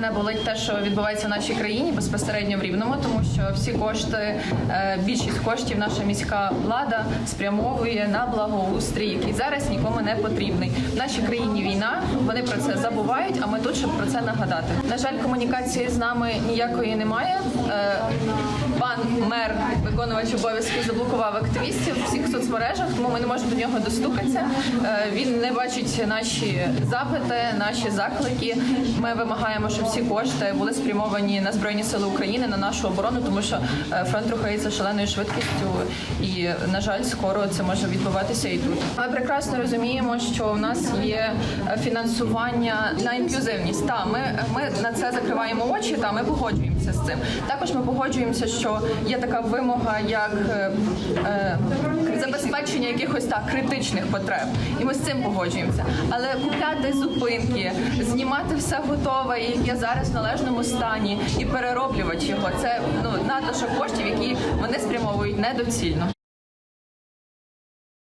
мене болить те, що відбувається в нашій країні безпосередньо в Рівному, тому що всі кошти, е, більшість коштів наша міська влада спрямовує на благоустрій, який зараз нікому не потрібний. В нашій країні війна, вони про це забувають, а ми тут, щоб про це нагадати. На жаль, комунікації з нами ніякої немає. Е, Пан мер, виконувач обов'язків, заблокував активістів всіх соцмережах, тому ми не можемо до нього достукатися. Е, Він не бачить наші запити, наші заклики. Ми вимагаємо, щоб всі кошти були спрямовані на збройні сили України, на нашу оборону, тому що е, фронт рухається шаленою швидкістю, і на жаль, скоро це може відбуватися і тут. Ми прекрасно розуміємо, що в нас є фінансування на інклюзивність. Та ми, ми на це закриваємо очі. Та ми погоджуємося з цим. Також ми погоджуємося, що є така вимога, як е, якихось так критичних потреб, і ми з цим погоджуємося. Але купляти зупинки, знімати все готове, яке зараз в належному стані, і перероблювати його це ну надлишок коштів, які вони спрямовують недоцільно.